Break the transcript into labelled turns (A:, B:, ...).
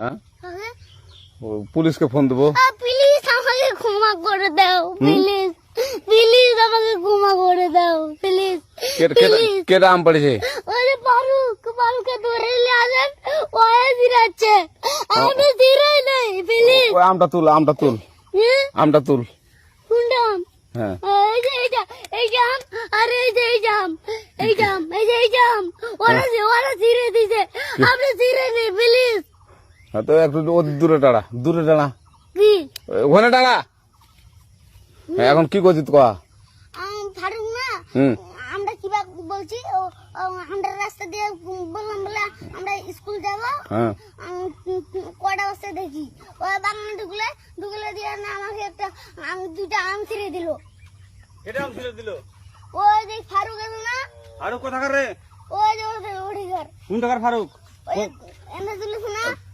A: হ্যাঁ?
B: কাকে?
A: ও, পুলিশকে ফোন দেবো।
B: আহ, প্লিজ আমাকে ক্ষমা করে দাও প্লিজ প্লিজ আমাকে ক্ষমা করে দাও প্লিজ
A: কে- কে-
B: প্লিজ
A: কেটা আম পড়েছে।
B: ওই যে ফারুক ফারুককে ধরে নিয়ে আসেন ওয়ে দিরাচ্ছে আমি দিরাই নাই প্লিজ
A: ওই আমটা তুল আমটা তুল। আমটা তুল।
B: কোনটা আম?
A: হ্যাঁ।
B: এই যে এই যে এই জাম আর এই যে এই জাম এই জাম এই যে এই জাম ওরা যে ওরা ছিঁড়ে দিছে। আপনি ছিঁড়ে নেই প্লিজ
A: হ্যাঁ, তো একটু ও দূরে দাঁড়া দূরে
B: কি?
A: ওখানে দাঁড়া হ্যাঁ, এখন কি করছিস কয়া
B: আম, ফারুক না আমরা কিবা বলছি ও, ও, আমরা রাস্তা দিয়ে বললাম বলে আমরা স্কুল যাব।
A: হ্যাঁ।
B: আম, কটা বস্তা দেখি। ও বাগানে ঢুকলে ঢুকলে দিয়ে না আমাকে একটা আম দুইটা আম ছিঁড়ে দিল।
C: এটা আম ছিল দিল?
B: ওই যে ফারুক আছে না
C: আর কোথাকার রে?
B: ওই যে ওঠি
C: কোন টাকার ফারুক?
B: এনে তুলিস না?